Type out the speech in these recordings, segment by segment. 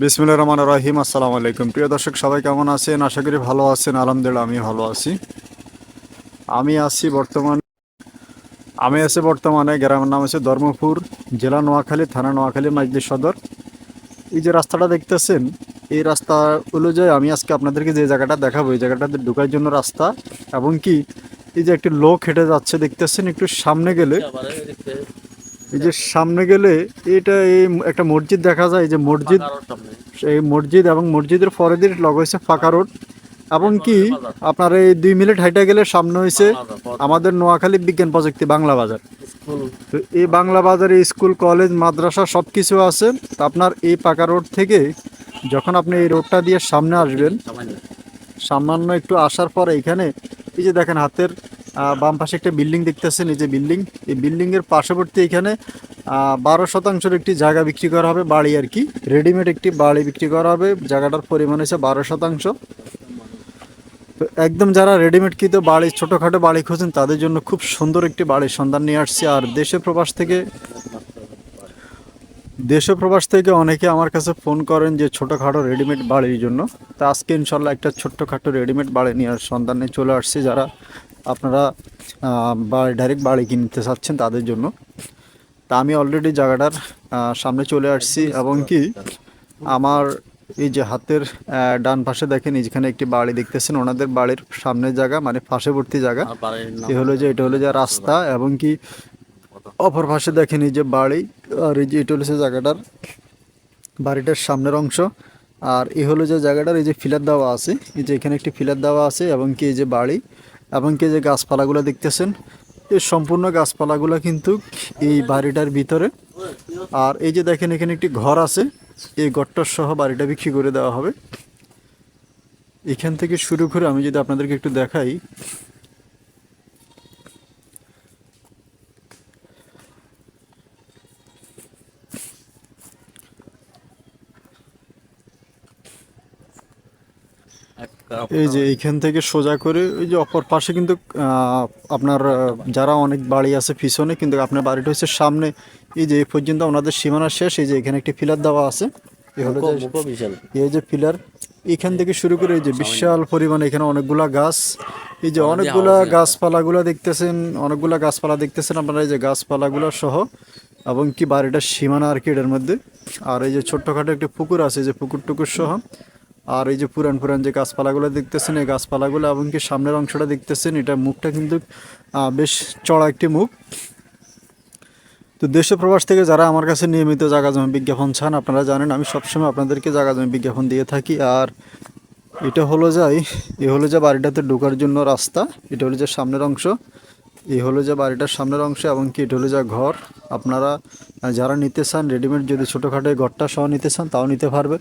বিসমুল্লাহ রহমান রহিম, আসসালামু আলাইকুম। প্রিয় দর্শক, সবাই কেমন আছেন? আশা করি ভালো আছেন। আলহামদুলিল্লাহ আমি ভালো আছি। আমি আছি বর্তমান আমি আছি বর্তমানে গ্রামের নাম আছে ধর্মপুর, জেলা নোয়াখালী, থানা নোয়াখালী, মাজলিস সদর। এই যে রাস্তাটা দেখতেছেন, এই রাস্তা অনুযায়ী আমি আজকে আপনাদেরকে যে জায়গাটা দেখাবো, এই জায়গাটাতে ঢোকার জন্য রাস্তা। এবং কি, এই যে একটি লোক হেঁটে যাচ্ছে, দেখতেছেন একটু সামনে গেলে এই যে সামনে গেলে এটা এই একটা মসজিদ দেখা যায় এই যে মসজিদ এই মসজিদ এবং মসজিদের পরের লগ হয়েছে ফাঁকা রোড। এবং কি আপনার এই দুই মিনিট হাইটা গেলে সামনে হয়েছে আমাদের নোয়াখালী বিজ্ঞান প্রযুক্তি বাংলা বাজার। তো এই বাংলা বাজারে স্কুল কলেজ মাদ্রাসা সব কিছু আছে। তো আপনার এই পাকা রোড থেকে যখন আপনি এই রোডটা দিয়ে সামনে আসবেন সামান্য। একটু আসার পর এখানে এই যে দেখেন হাতের বাম পাশে একটা বিল্ডিং দেখতেছেন, এই যে বিল্ডিং। এই বিল্ডিং এর পার্শ্ববর্তী এখানে বারো শতাংশের একটি জায়গা বিক্রি করা হবে, বাড়ি আর কি। রেডিমেড একটি বাড়ি বিক্রি করা হবে, জায়গাটার পরিমাণ হচ্ছে বারো শতাংশ। তো একদম যারা রেডিমেড কিতো বাড়ি, ছোটোখাটো বাড়ি খুঁজছেন তাদের জন্য খুব সুন্দর একটি বাড়ির সন্ধান নিয়ে আসছে। আর দেশে প্রবাস থেকে, দেশে প্রবাস থেকে অনেকে আমার কাছে ফোন করেন যে ছোটোখাটো রেডিমেড বাড়ির জন্য। তা আজকে ইনশাল্লাহ একটা ছোট্টখাটো রেডিমেড বাড়ি নেওয়ার সন্ধানে চলে আসছে, যারা আপনারা বাড়ি ডাইরেক্ট বাড়ি কিনতে চাচ্ছেন তাদের জন্য। তা আমি অলরেডি জায়গাটার সামনে চলে আসছি এবং কি আমার এই যে হাতের ডান পাশে দেখেন এইখানে একটি বাড়ি দেখতেছেন। ওনাদের বাড়ির সামনের জায়গা মানে পাশেবর্তী জায়গা। এ হলো যে এটা হলো যে রাস্তা এবং কি অপর পাশে দেখেন এই যে বাড়ি আর এই যে এটা হলো যে জায়গাটার বাড়িটার সামনের অংশ। আর এই হলো যে জায়গাটার এই যে ফিলার দেওয়া আছে এই যে এখানে একটি ফিলার দেওয়া আছে এবং কি এই যে বাড়ি এবং কে যে গাছপালাগুলো দেখতেছেন এই সম্পূর্ণ গাছপালাগুলো কিন্তু এই বাড়িটার ভিতরে। আর এই যে দেখেন, এখানে একটি ঘর আছে। এই ঘরটার সহ বাড়িটা বিক্রি করে দেওয়া হবে। এখান থেকে শুরু করে আমি যদি আপনাদেরকে একটু দেখাই এই যে এইখান থেকে সোজা করে ওই যে অপর পাশে কিন্তু আপনার যারা অনেক বাড়ি আছে পিছনে কিন্তু আপনার বাড়িটা হচ্ছে সামনে। এই যে এই পর্যন্ত ওনাদের সীমানা শেষ এই যে এখানে একটি ফিলার দেওয়া আছে। এই যে পিলার এখান থেকে শুরু করে এই যে বিশাল পরিমাণে এখানে অনেকগুলা গাছ। এই যে অনেকগুলা গাছপালাগুলো দেখতেছেন অনেকগুলা গাছপালা দেখতেছেন আপনারা এই যে গাছপালাগুলো সহ এবং কি বাড়িটার সীমানা আর কি এটার মধ্যে। আর এই যে ছোট্টখাটো একটি পুকুর আছে এই যে পুকুর টুকুর সহ। আর এই যে পুরান পুরান যে গাছপালাগুলো দেখতেছেন, এই গাছপালাগুলো এবং কি সামনের অংশটা দেখতেছেন, এটা মুখটা কিন্তু বেশ চড়া একটি মুখ। তো দেশে প্রবাস থেকে যারা আমার কাছে নিয়মিত জায়গা জমি বিজ্ঞাপন চান, আপনারা জানেন আমি সবসময় আপনাদেরকে জায়গা জমি বিজ্ঞাপন দিয়ে থাকি। আর এটা হলো যাই এ হলো যে বাড়িটাতে ঢোকার জন্য রাস্তা, এটা হলো যে সামনের অংশ। এই হলো যে বাড়িটার সামনের অংশ এবং কি এটা হলো যে ঘর। আপনারা যারা নিতে চান রেডিমেড যদি ছোটোখাটো ঘরটা সহ নিতে চান, তাও নিতে পারবেন।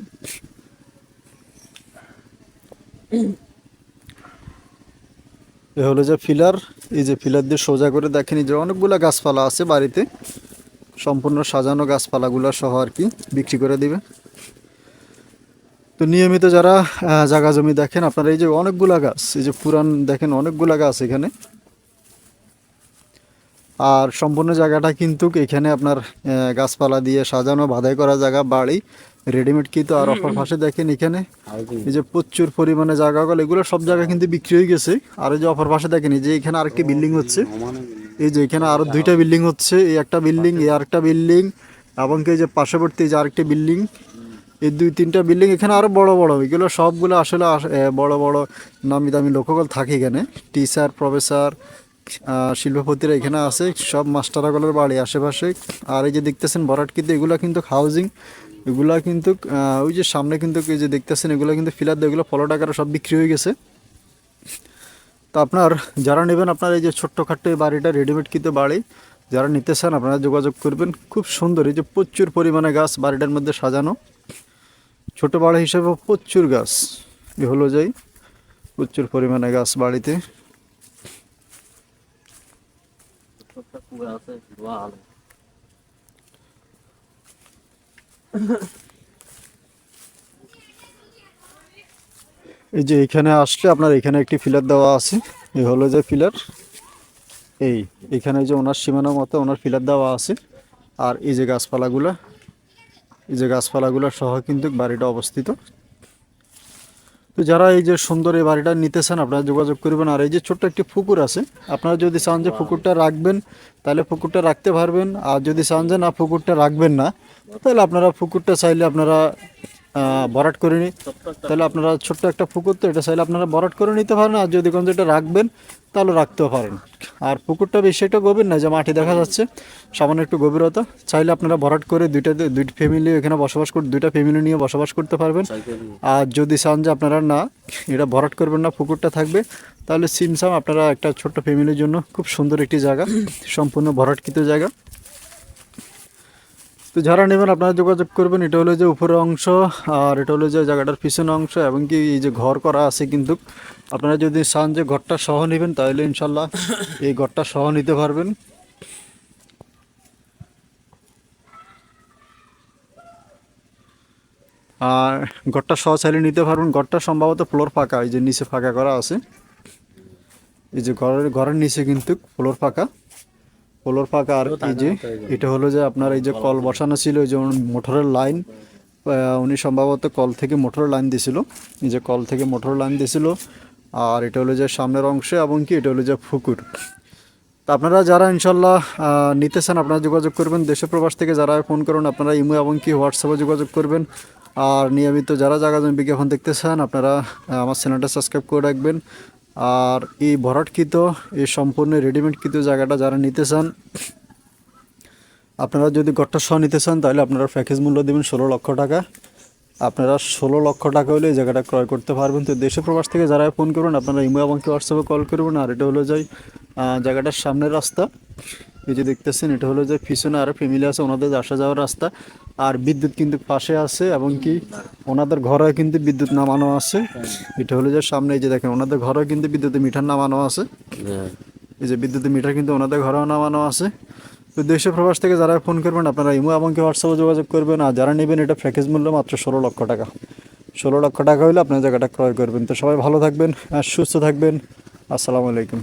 এ হলো যে ফিলার, এই যে ফিলার দিয়ে সোজা করে দেখেন যে অনেকগুলা গাছপালা আছে বাড়িতে। সম্পূর্ণ সাজানো গাছপালাগুলো সহ আর কি বিক্রি করে দিবে। তো নিয়মিত যারা জায়গা জমি দেখেন, আপনারা এই যে অনেকগুলা গাছ, এই যে পুরান দেখেন অনেকগুলা গাছ এখানে। আর সম্পূর্ণ জায়গাটা কিন্তু এখানে আপনার গাছপালা দিয়ে সাজানো, বাধাই করা জায়গা, বাড়ি রেডিমেড কিন্তু আর অপর পাশে দেখেন এখানে। এই যে প্রচুর পরিমাণে জায়গাগুলো এগুলো সব জায়গা কিন্তু বিক্রি হয়ে গেছে। আর এই যে অপর পাশে দেখেন এই যে এখানে আরেকটি বিল্ডিং হচ্ছে। এই যে এখানে আরও দুইটা বিল্ডিং হচ্ছে এই একটা বিল্ডিং এই আরেকটা বিল্ডিং এবং কি এই যে পার্শ্ববর্তী যে আরেকটি বিল্ডিং এই দুই তিনটা বিল্ডিং এখানে আরও বড় বড়। এগুলো সবগুলো আসলে আস- বড় বড় নামি দামি লোকগুলো থাকে এখানে। টিচার প্রফেসর শিল্পপতিরা এখানে আছে সব মাস্টারাগুলোর বাড়ি আশেপাশে। আর এই যে দেখতেছেন বরাট কিন্তু এগুলা কিন্তু হাউজিং এগুলা কিন্তু ওই যে সামনে কিন্তু এই যে দেখতেছেন, এগুলো কিন্তু ফিলার দিয়ে এগুলো ফলো টাকার সব বিক্রি হয়ে গেছে। তো আপনার, যারা নেবেন আপনার এই যে ছোট্টখাট্ট এই বাড়িটা রেডিমেড কিন্তু বাড়ি, যারা নিতে চান আপনারা যোগাযোগ করবেন। খুব সুন্দর, এই যে প্রচুর পরিমাণে গাছ বাড়িটার মধ্যে সাজানো। ছোট বাড়ি হিসেবে প্রচুর গাছ, এ হলো যাই প্রচুর পরিমাণে গাছ বাড়িতে। এই যে এখানে আসলে আপনার এখানে একটি ফিলার দেওয়া আছে। এই হলো যে ফিলার এই, এখানে যে ওনার সীমানা মতো ওনার ফিলার দেওয়া আছে। আর এই যে গাছপালাগুলো, এই যে গাছপালাগুলো সহ কিন্তু বাড়িটা অবস্থিত। তো যারা এই যে সুন্দর এই বাড়িটা নিতে চান আপনারা যোগাযোগ করবেন। আর এই যে ছোট্ট একটি পুকুর আছে, আপনারা যদি চান যে পুকুরটা রাখবেন, তাহলে পুকুরটা রাখতে পারবেন। আর যদি চান যে না, পুকুরটা রাখবেন না, তাহলে আপনারা পুকুরটা চাইলে আপনারা ভরাট করে নিই তাহলে আপনারা ছোট্ট একটা পুকুর তো, এটা চাইলে আপনারা ভরাট করে নিতে পারেন, আর যদি কোনো এটা রাখবেন, তাহলে রাখতেও পারেন। আর পুকুরটা বেশি একটা গভীর না, যে মাটি দেখা যাচ্ছে, সামান্য একটু গভীরতা। চাইলে আপনারা ভরাট করে দুইটা দুইটা ফ্যামিলি এখানে বসবাস করতে দুইটা ফ্যামিলি নিয়ে বসবাস করতে পারবেন। আর যদি চান যে আপনারা না, এটা ভরাট করবেন না, পুকুরটা থাকবে, তাহলে সিমসাম আপনারা একটা ছোট্ট ফ্যামিলির জন্য খুব সুন্দর একটি জায়গা, সম্পূর্ণ ভরাটকৃত জায়গা। তো যারা নেবেন, আপনারা যোগাযোগ করবেন। এটা হলো যে উপরের অংশ, আর এটা হলো যে জায়গাটার পিছনের অংশ, এবং কি এই যে ঘর করা আছে কিন্তু আপনারা যদি চান যে ঘরটা সহ নেবেন, তাহলে ইনশাল্লাহ এই ঘরটা সহ নিতে পারবেন। আর ঘরটা সহ চাইলে নিতে পারবেন। ঘরটা সম্ভবত ফ্লোর ফাঁকা, এই যে নিচে ফাঁকা করা আছে। এই যে ঘরের ঘরের নিচে কিন্তু ফ্লোর ফাঁকা। ফ্লোর ফাঁকা আর কি যে এটা হলো যে আপনার এই যে কল বসানো ছিল এই যেমন মোটরের লাইন উনি সম্ভবত কল থেকে মোটরের লাইন দিছিল। এই যে কল থেকে মোটরের লাইন দিছিল আর এটা হলো যে সামনের অংশে এবং কি এটা হলো যে ফুকুর। তা আপনারা যারা ইনশাল্লাহ নিতে চান আপনারা যোগাযোগ করবেন। দেশে প্রবাস থেকে যারা ফোন করুন আপনারা ইমো এবং কি হোয়াটসঅ্যাপে যোগাযোগ করবেন। আর নিয়মিত যারা জায়গা জমি বিজ্ঞাপন দেখতে চান আপনারা আমার চ্যানেলটা সাবস্ক্রাইব করে রাখবেন। আর এই ভরাটকৃত, এই সম্পূর্ণ রেডিমেডকৃত জায়গাটা যারা নিতে চান, আপনারা যদি গড়টা সহ নিতে চান, তাহলে আপনারা প্যাকেজ মূল্য দেবেন ষোলো লক্ষ টাকা। আপনারা ষোলো লক্ষ টাকা হলে এই জায়গাটা ক্রয় করতে পারবেন। তো দেশে প্রবাস থেকে যারা ফোন করবেন, আপনারা ইমো এবং হোয়াটসঅ্যাপে কল করবেন। আর এটা হলো যাই জায়গাটার সামনের রাস্তা। এই যে দেখতেছেন, এটা হলো যে পিছনে আর ফ্যামিলি আছে, ওনাদের আসা যাওয়ার রাস্তা। আর বিদ্যুৎ কিন্তু পাশে আছে, এবং কি ওনাদের ঘরে কিন্তু বিদ্যুৎ নামানো আছে। এটা হলো যে সামনে, এই যে দেখেন, ওনাদের ঘরেও কিন্তু বিদ্যুতের মিটার নামানো আছে। এই যে বিদ্যুতের মিটার কিন্তু ওনাদের ঘরেও নামানো আছে। তো দেশে প্রবাস থেকে যারা ফোন করবেন, আপনারা ইমো এবং কি হোয়াটসঅ্যাপে যোগাযোগ করবেন। আর যারা নেবেন, এটা প্যাকেজ মূল্য মাত্র ষোলো লক্ষ টাকা। ষোলো লক্ষ টাকা হলে আপনার জায়গাটা ক্রয় করবেন। তো সবাই ভালো থাকবেন, আর সুস্থ থাকবেন। আসসালামু আলাইকুম।